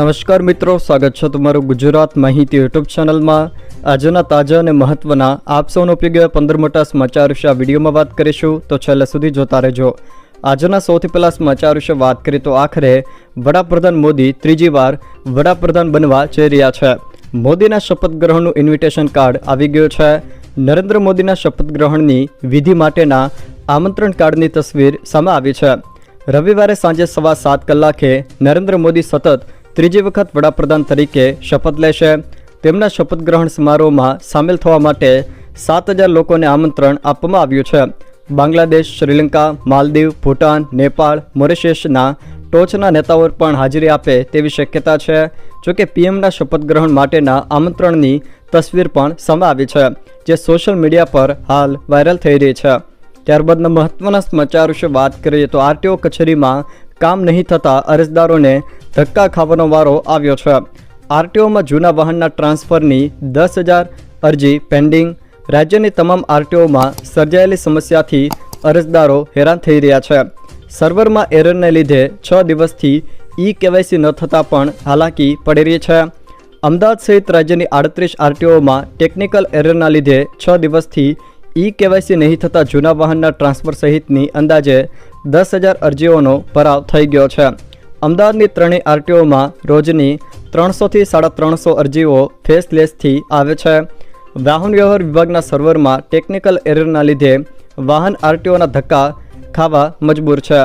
નમસ્કાર મિત્રો, સ્વાગત છે તમારું ગુજરાત માહિતી યુટ્યુબ ચેનલમાં. આજના તાજા અને મહત્વના આપ સૌનો ઉપયોગ પંદર મોટા સમાચાર વિશે આ વિડીયોમાં વાત કરીશું. તો છેલ્લે સુધી જોતા રહેજો. આજના સૌથી પહેલાં સમાચાર વિશે વાત કરીએ તો આખરે વડાપ્રધાન મોદી ત્રીજી વાર વડાપ્રધાન બનવા જઈ રહ્યા છે. મોદીના શપથ ગ્રહણનું ઇન્વિટેશન કાર્ડ આવી ગયું છે. નરેન્દ્ર મોદીના શપથ ગ્રહણની વિધિ માટેના આમંત્રણ કાર્ડની તસવીર સામે આવી છે. રવિવારે સાંજે સવા સાત કલાકે નરેન્દ્ર મોદી સતત ત્રીજી વખત વડાપ્રધાન તરીકે શપથ લેશે. તેમના શપથ ગ્રહણ સમારોહમાં સામેલ થવા માટે સાત હજાર લોકોને આમંત્રણ આપવામાં આવ્યું છે. બાંગ્લાદેશ, શ્રીલંકા, માલદીવ, ભૂટાન, નેપાળ, મોરિશિયસના ટોચના નેતાઓ પણ હાજરી આપે તેવી શક્યતા છે. જોકે પીએમના શપથ ગ્રહણ માટેના આમંત્રણની તસવીર પણ સામે આવી છે, જે સોશિયલ મીડિયા પર હાલ વાયરલ થઈ રહી છે. ત્યારબાદના મહત્વના સમાચાર વિશે વાત કરીએ તો આરટીઓ કચેરીમાં કામ નહીં થતાં અરજદારોને ધક્કા ખાવાનો વારો આવ્યો છે. આરટીઓમાં જૂના વાહનના ટ્રાન્સફરની દસ હજાર અરજી પેન્ડિંગ. રાજ્યની તમામ આરટીઓમાં સર્જાયેલી સમસ્યાથી અરજદારો હેરાન થઈ રહ્યા છે. સર્વરમાં એરરને લીધે છ દિવસથી ઈ કેવાયસી ન થતાં પણ હાલાકી પડી રહી છે. અમદાવાદ સહિત રાજ્યની આડત્રીસ આરટીઓમાં ટેકનિકલ એરરના લીધે છ દિવસથી ઈ કેવાયસી નહીં થતાં જૂના વાહનના ટ્રાન્સફર સહિતની અંદાજે દસ હજાર અરજીઓનો ભરાવ થઈ ગયો છે. અમદાવાદની ત્રણેય આરટીઓમાં રોજની ત્રણસોથી સાડા ત્રણસો અરજીઓ ફેસલેસથી આવે છે. વાહન વ્યવહાર વિભાગના સર્વરમાં ટેકનિકલ એરરના લીધે વાહન આરટીઓના ધક્કા ખાવા મજબૂર છે.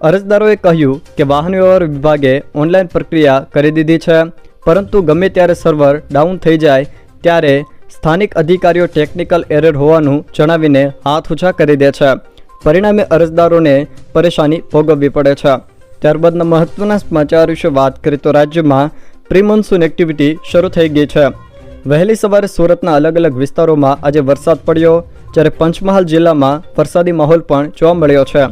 અરજદારોએ કહ્યું કે વાહન વ્યવહાર વિભાગે ઓનલાઈન પ્રક્રિયા કરી દીધી છે, પરંતુ ગમે ત્યારે સર્વર ડાઉન થઈ જાય, ત્યારે સ્થાનિક અધિકારીઓ ટેકનિકલ એરર હોવાનું જણાવીને હાથ ઉછા કરી દે છે. પરિણામે અરજદારોને પરેશાની ભોગવવી પડે છે. ત્યારબાદના મહત્વના સમાચાર વિશે વાત કરીએ તો રાજ્યમાં પ્રી મોન્સૂન એક્ટિવિટી શરૂ થઈ ગઈ છે. વહેલી સવારે સુરતના અલગ અલગ વિસ્તારોમાં આજે વરસાદ પડ્યો, જ્યારે પંચમહાલ જિલ્લામાં વરસાદી માહોલ પણ જોવા મળ્યો છે.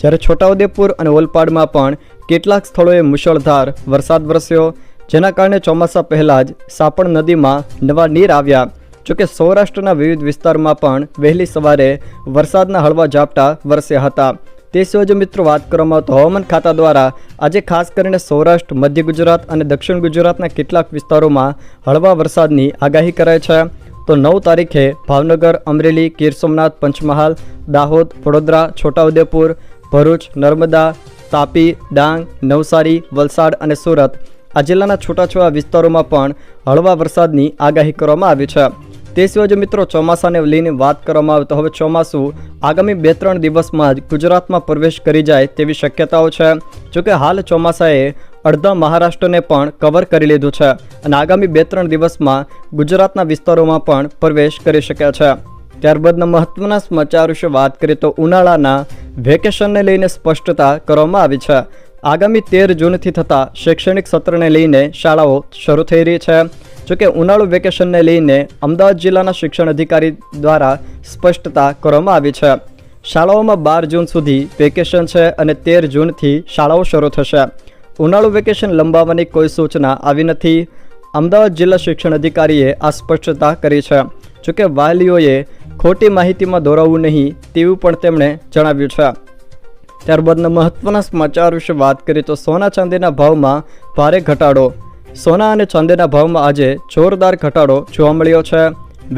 જ્યારે છોટાઉદેપુર અને ઓલપાડમાં પણ કેટલાક સ્થળોએ મુશળધાર વરસાદ વરસ્યો, જેના કારણે ચોમાસા પહેલાં જ સાપણ નદીમાં નવા નીર આવ્યા. જોકે સૌરાષ્ટ્રના વિવિધ વિસ્તારમાં પણ વહેલી સવારે વરસાદના હળવા ઝાપટા વરસ્યા હતા. તે સિવાય જો મિત્રો વાત કરવામાં તો હવામાન ખાતા દ્વારા આજે ખાસ કરીને સૌરાષ્ટ્ર, મધ્ય ગુજરાત અને દક્ષિણ ગુજરાતના કેટલાક વિસ્તારોમાં હળવા વરસાદની આગાહી કરાઈ છે. તો નવ તારીખે ભાવનગર, અમરેલી, ગીર સોમનાથ, પંચમહાલ, દાહોદ, વડોદરા, છોટાઉદેપુર, ભરૂચ, નર્મદા, તાપી, ડાંગ, નવસારી, વલસાડ અને સુરત આ જિલ્લાના છૂટાછવાયા વિસ્તારોમાં પણ હળવા વરસાદની આગાહી કરવામાં આવી છે. તે સિવાય જો મિત્રો ચોમાસાને લઈને વાત કરવામાં આવે તો હવે ચોમાસું આગામી બે ત્રણ દિવસમાં જ ગુજરાતમાં પ્રવેશ કરી જાય તેવી શક્યતાઓ છે. જોકે હાલ ચોમાસાએ અડધા મહારાષ્ટ્રને પણ કવર કરી લીધું છે અને આગામી બે ત્રણ દિવસમાં ગુજરાતના વિસ્તારોમાં પણ પ્રવેશ કરી શકે છે. ત્યારબાદના મહત્વના સમાચાર વિશે વાત કરીએ તો ઉનાળાના વેકેશનને લઈને સ્પષ્ટતા કરવામાં આવી છે. આગામી તેર જૂનથી થતા શૈક્ષણિક સત્રને લઈને શાળાઓ શરૂ થઈ રહી છે. જોકે ઉનાળુ વેકેશનને લઈને અમદાવાદ જિલ્લાના શિક્ષણ અધિકારી દ્વારા સ્પષ્ટતા કરવામાં આવી છે. શાળાઓમાં બાર જૂન સુધી વેકેશન છે અને તેર જૂનથી શાળાઓ શરૂ થશે. ઉનાળુ વેકેશન લંબાવવાની કોઈ સૂચના આવી નથી. અમદાવાદ જિલ્લા શિક્ષણ અધિકારીએ આ સ્પષ્ટતા કરી છે. જોકે વાલીઓએ ખોટી માહિતીમાં દોરાવવું નહીં તેવું પણ તેમણે જણાવ્યું છે. ત્યારબાદના મહત્વના સમાચાર વિશે વાત કરીએ તો સોના ચાંદીના ભાવમાં ભારે ઘટાડો સોના અને ચાંદીના ભાવમાં આજે જોરદાર ઘટાડો જોવા મળ્યો છે.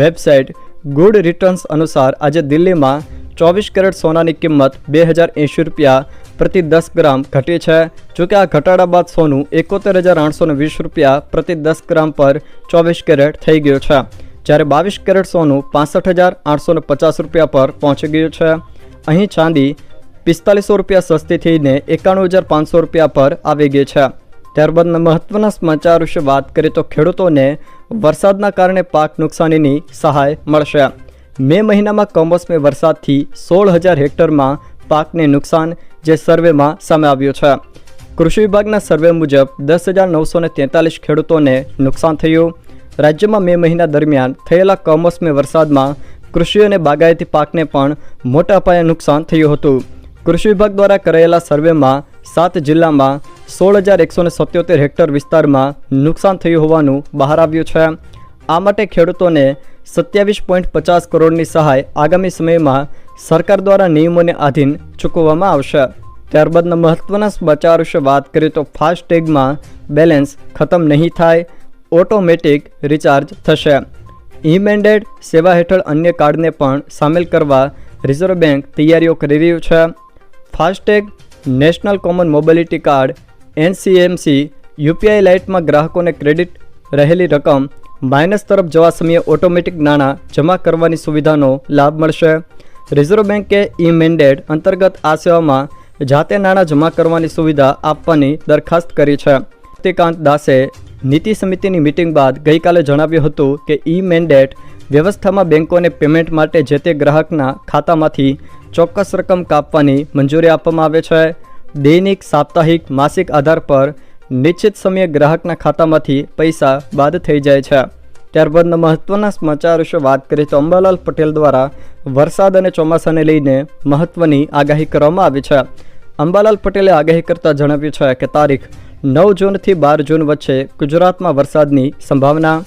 વેબસાઇટ ગુડ રિટર્ન્સ અનુસાર આજે દિલ્હીમાં ચોવીસ કેરેટ સોનાની કિંમત બે હજાર એંશી રૂપિયા પ્રતિ દસ ગ્રામ ઘટી છે. જોકે આ ઘટાડા બાદ સોનું એકોતેર હજાર આઠસો વીસ રૂપિયા પ્રતિ દસ ગ્રામ પર ચોવીસ કેરેટ થઈ ગયું છે. જ્યારે બાવીસ કેરેટ સોનું પાસઠ હજાર આઠસો પચાસ રૂપિયા પર પહોંચી ગયું છે. અહીં ચાંદી પિસ્તાલીસો રૂપિયા સસ્તી થઈને એકાણું હજાર પાંચસો રૂપિયા પર આવી ગઈ છે. ત્યારબાદના મહત્વના સમાચાર વિશે વાત કરીએ તો ખેડૂતોને વરસાદના કારણે પાક નુકસાનીની સહાય મળશે. મે મહિનામાં કમોસમી વરસાદથી સોળ હજાર હેક્ટરમાં પાકને નુકસાન જે સર્વેમાં સામે આવ્યું છે. કૃષિ વિભાગના સર્વે મુજબ દસ હજાર નવસો તેતાલીસ ખેડૂતોને નુકસાન થયું. રાજ્યમાં મે મહિના દરમિયાન થયેલા કમોસમી વરસાદમાં કૃષિ અને બાગાયતી પાકને પણ મોટા પાયે નુકસાન થયું હતું. કૃષિ વિભાગ દ્વારા કરાયેલા સર્વેમાં સાત જિલ્લામાં સોળ હજાર એકસો સત્યોતેર હેક્ટર વિસ્તારમાં નુકસાન થયું હોવાનું બહાર આવ્યું છે. આ માટે ખેડૂતોને સત્યાવીસ પોઈન્ટ પચાસ કરોડની સહાય આગામી સમયમાં સરકાર દ્વારા નિયમોને આધીન ચૂકવવામાં આવશે. ત્યારબાદના મહત્ત્વના સમાચાર વિશે વાત કરીએ તો ફાસ્ટેગમાં બેલેન્સ ખતમ નહીં થાય, ઓટોમેટિક રિચાર્જ થશે. ઈ મેન્ડેટ સેવા હેઠળ અન્ય કાર્ડને પણ સામેલ કરવા રિઝર્વ બેંક તૈયારીઓ કરી રહ્યું છે. FASTag national common mobility card NCMC UPI લાઇટમાં ગ્રાહકોને ક્રેડિટ રહેલી રકમ માઇનસ તરફ જવા સમયે ઓટોમેટિક નાણાં જમા કરવાની સુવિધાનો લાભ મળશે. રિઝર્વ બેન્કે ઈ મેન્ડેટ અંતર્ગત આ સેવામાં જાતે નાણાં જમા કરવાની સુવિધા આપવાની દરખાસ્ત કરી છે. શક્તિકાંત દાસે નીતિ સમિતિની મિટિંગ બાદ ગઈકાલે જણાવ્યું હતું કે ઈ મેન્ડેટ વ્યવસ્થામાં બેંકોને પેમેન્ટ માટે જે તે ગ્રાહકના ખાતામાંથી ચોક્કસ રકમ કાપવાની મંજૂરી આપવામાં આવે છે. દૈનિક, સાપ્તાહિક, માસિક આધાર પર નિશ્ચિત સમયે ગ્રાહકના ખાતામાંથી પૈસા બાદ થઈ જાય છે. ત્યારબાદના મહત્ત્વના સમાચાર વિશે વાત કરીએ તો અંબાલાલ પટેલ દ્વારા વરસાદ અને ચોમાસાને લઈને મહત્ત્વની આગાહી કરવામાં આવી છે. અંબાલાલ પટેલે આગાહી કરતાં જણાવ્યું છે કે તારીખ નવ જૂનથી બાર જૂન વચ્ચે ગુજરાતમાં વરસાદની સંભાવના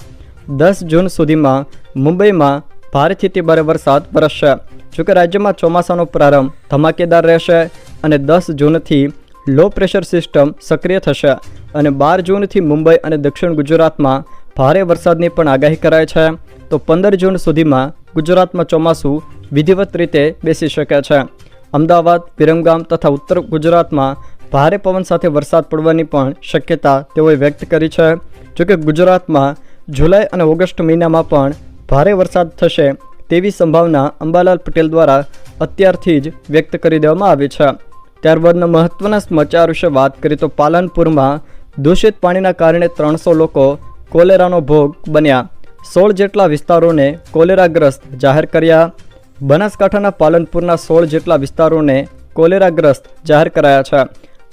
દસ જૂન સુધીમાં મુંબઈમાં ભારેથી તે ભારે વરસાદ વરસશે. જોકે રાજ્યમાં ચોમાસાનો પ્રારંભ ધમાકેદાર રહેશે અને દસ જૂનથી લો પ્રેશર સિસ્ટમ સક્રિય થશે અને બાર જૂનથી મુંબઈ અને દક્ષિણ ગુજરાતમાં ભારે વરસાદની પણ આગાહી કરાય છે. તો પંદર જૂન સુધીમાં ગુજરાતમાં ચોમાસું વિધિવત રીતે બેસી શકે છે. અમદાવાદ, વિરમગામ તથા ઉત્તર ગુજરાતમાં ભારે પવન સાથે વરસાદ પડવાની પણ શક્યતા તેઓએ વ્યક્ત કરી છે. જોકે ગુજરાતમાં જુલાઈ અને ઓગસ્ટ મહિનામાં પણ ભારે વરસાદ થશે તેવી સંભાવના અંબાલાલ પટેલ દ્વારા અત્યારથી જ વ્યક્ત કરી દેવામાં આવી છે. ત્યારબાદના મહત્ત્વના સમાચાર વિશે વાત કરીએ તો પાલનપુરમાં દૂષિત પાણીના કારણે ત્રણસો લોકો કોલેરાનો ભોગ બન્યા. સોળ જેટલા વિસ્તારોને કોલેરાગ્રસ્ત જાહેર કર્યા. બનાસકાંઠાના પાલનપુરના સોળ જેટલા વિસ્તારોને કોલેરાગ્રસ્ત જાહેર કરાયા છે.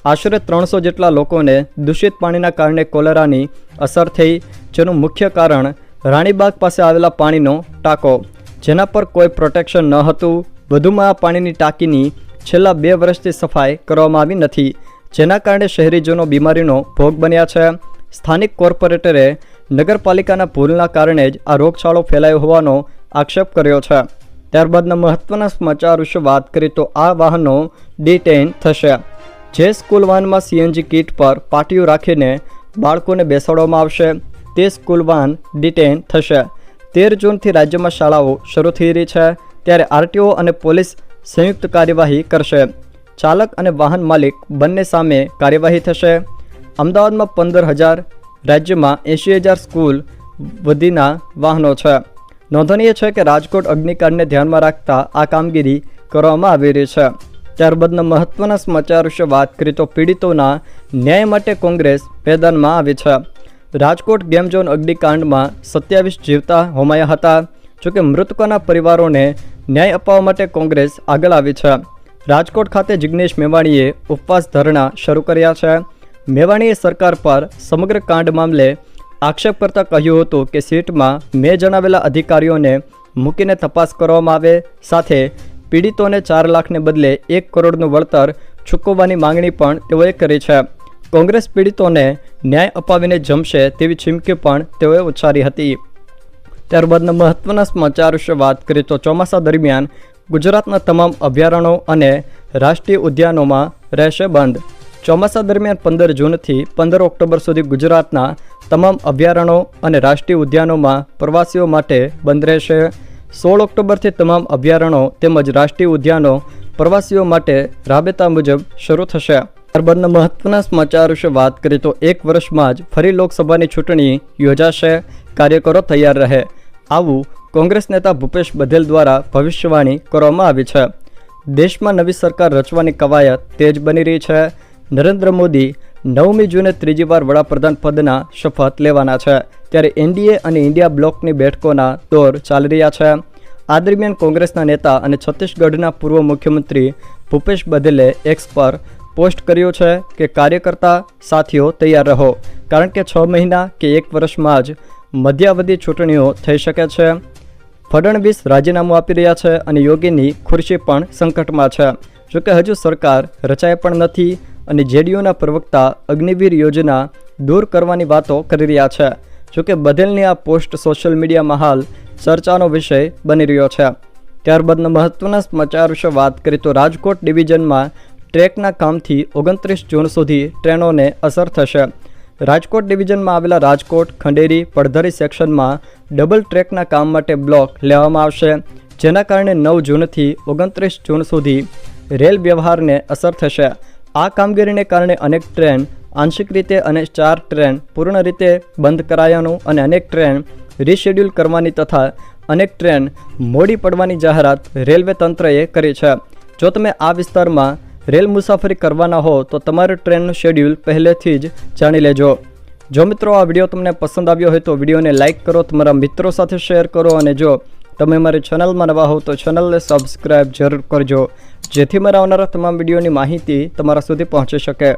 આશરે ત્રણસો જેટલા લોકોને દૂષિત પાણીના કારણે કોલેરાની અસર થઈ, જેનું મુખ્ય કારણ રાણીબાગ પાસે આવેલા પાણીનો ટાંકો જેના પર કોઈ પ્રોટેક્શન ન હતું. વધુમાં આ પાણીની ટાંકીની છેલ્લા બે વર્ષથી સફાઈ કરવામાં આવી નથી, જેના કારણે શહેરીજનો બીમારીનો ભોગ બન્યા છે. સ્થાનિક કોર્પોરેટરે નગરપાલિકાના ભૂલના કારણે જ આ રોગચાળો ફેલાયો હોવાનો આક્ષેપ કર્યો છે. ત્યારબાદના મહત્ત્વના સમાચાર વિશે વાત કરીએ તો આ વાહનો ડિટેઇન થશે. જે સ્કૂલ વાનમાં સીએનજી કીટ પર પાટીઓ રાખીને બાળકોને બેસાડવામાં આવશે. તે સ્કૂલ વાન ડિટેઇન થશે. તેર જૂનથી રાજ્યમાં શાળાઓ શરૂ થઈ રહી છે, ત્યારે આરટીઓ અને પોલીસ સંયુક્ત કાર્યવાહી કરશે. ચાલક અને વાહન માલિક બંને સામે કાર્યવાહી થશે. અમદાવાદમાં પંદર હજાર, રાજ્યમાં એંશી હજાર સ્કૂલ વધીના વાહનો છે. નોંધનીય છે કે રાજકોટ અગ્નિકાંડને ધ્યાનમાં રાખતા આ કામગીરી કરવામાં આવી રહી છે. ત્યારબાદના મહત્ત્વના સમાચાર વિશે વાત કરી તો પીડિતોના ન્યાય માટે કોંગ્રેસ મેદાનમાં આવી છે. રાજકોટ ગેમ ઝોન અગ્નિકાંડમાં સત્યાવીસ જીવતા હોમાયા હતા જોકે મૃતકોના પરિવારોને ન્યાય અપાવવા માટે કોંગ્રેસ આગળ આવી છે. રાજકોટ ખાતે જિગ્નેશ મેવાણીએ ઉપવાસ ધરણા શરૂ કર્યા છે. મેવાણીએ સરકાર પર સમગ્ર કાંડ મામલે આક્ષેપ કરતાં કહ્યું હતું કે સીટમાં મેં જણાવેલા અધિકારીઓને મૂકીને તપાસ કરવામાં આવે, સાથે પીડિતોને ચાર લાખને બદલે એક કરોડનું વળતર ચૂકવવાની માંગણી પણ તેઓએ કરી છે. કોંગ્રેસ પીડિતોને ન્યાય અપાવીને જમશે તેવી ચીમકી પણ તેઓએ ઉચ્ચારી હતી. ત્યારબાદના મહત્ત્વના સમાચાર વિશે વાત કરીએ તો ચોમાસા દરમિયાન ગુજરાતના તમામ અભયારણ્યો અને રાષ્ટ્રીય ઉદ્યાનોમાં રહેશે બંધ. ચોમાસા દરમિયાન પંદર જૂનથી પંદર ઓક્ટોબર સુધી ગુજરાતના તમામ અભયારણ્યો અને રાષ્ટ્રીય ઉદ્યાનોમાં પ્રવાસીઓ માટે બંધ રહેશે. સોળ ઓક્ટોબરથી તમામ અભયારણ્યો તેમજ રાષ્ટ્રીય ઉદ્યાનો પ્રવાસીઓ માટે રાબેતા મુજબ શરૂ થશે. ત્યારબાદના મહત્વના સમાચાર વિશે વાત કરીએ તો એક વર્ષમાં જ ફરી લોકસભાની ચૂંટણી યોજાશે, કાર્યકરો તૈયાર રહે. આવું કોંગ્રેસ નેતા ભૂપેશ બધેલ દ્વારા ભવિષ્યવાણી કરવામાં આવી છે. દેશમાં નવી સરકાર રચવાની કવાયત તેજ બની રહી છે. નરેન્દ્ર મોદી નવમી જૂને ત્રીજી વાર વડાપ્રધાન પદના શપથ લેવાના છે. ત્યારે એનડીએ અને ઇન્ડિયા બ્લોકની બેઠકોના દોર ચાલી રહ્યા છે. આ દરમિયાન કોંગ્રેસના નેતા અને છત્તીસગઢના પૂર્વ મુખ્યમંત્રી ભૂપેશ બધેલે એક્સ પર પોસ્ટ કર્યો છે કે કાર્યકર્તા સાથીઓ તૈયાર રહો. કારણ કે છ મહિના કે એક વર્ષમાં જ મધ્યાવધિ ચૂંટણીઓ થઈ શકે છે. ફડણવીસ રાજીનામું આપી રહ્યા છે અને યોગીની ખુરશી પણ સંકટમાં છે. જોકે હજુ સરકાર રચાઈ પણ નથી અને જેડીયુના પ્રવક્તા અગ્નિવીર યોજના દૂર કરવાની વાતો કરી રહ્યા છે. જોકે બધેલની આ પોસ્ટ સોશિયલ મીડિયામાં હાલ ચર્ચાનો વિષય બની રહ્યો છે. ત્યારબાદના મહત્વના સમાચાર વિશે વાત કરીએ તો રાજકોટ ડિવિઝનમાં ટ્રેકના કામથી ઓગણત્રીસ જૂન સુધી ટ્રેનોને અસર થશે. રાજકોટ ડિવિઝનમાં આવેલા રાજકોટ, ખંડેરી, પડધરી સેક્શનમાં ડબલ ટ્રેકના કામ માટે બ્લોક લેવામાં આવશે, જેના કારણે નવ જૂનથી ઓગણત્રીસ જૂન સુધી રેલ વ્યવહારને અસર થશે. આ કામગીરીને કારણે અનેક ટ્રેન આંશિક રીતે અને ચાર ટ્રેન પૂર્ણ રીતે બંધ કરાયાનું અને અનેક ટ્રેન રીશેડ્યુલ કરવાની તથા અનેક ટ્રેન મોડી પડવાની જાહેરાત રેલવે તંત્રએ કરી છે. જો તમે આ વિસ્તારમાં રેલ મુસાફરી કરવાના હો તો તમારું ટ્રેનનું શેડ્યુલ પહેલેથી જ જાણી લેજો. જો મિત્રો આ વીડિયો તમને પસંદ આવ્યો હોય તો વિડીયોને લાઇક કરો, તમારા મિત્રો સાથે શેર કરો અને જો તમે મારી ચેનલમાં નવા હો તો ચેનલને સબસ્ક્રાઈબ જરૂર કરજો. જેથી મારા આવનારા તમામ વિડીયોની માહિતી તમારા સુધી પહોંચી શકે.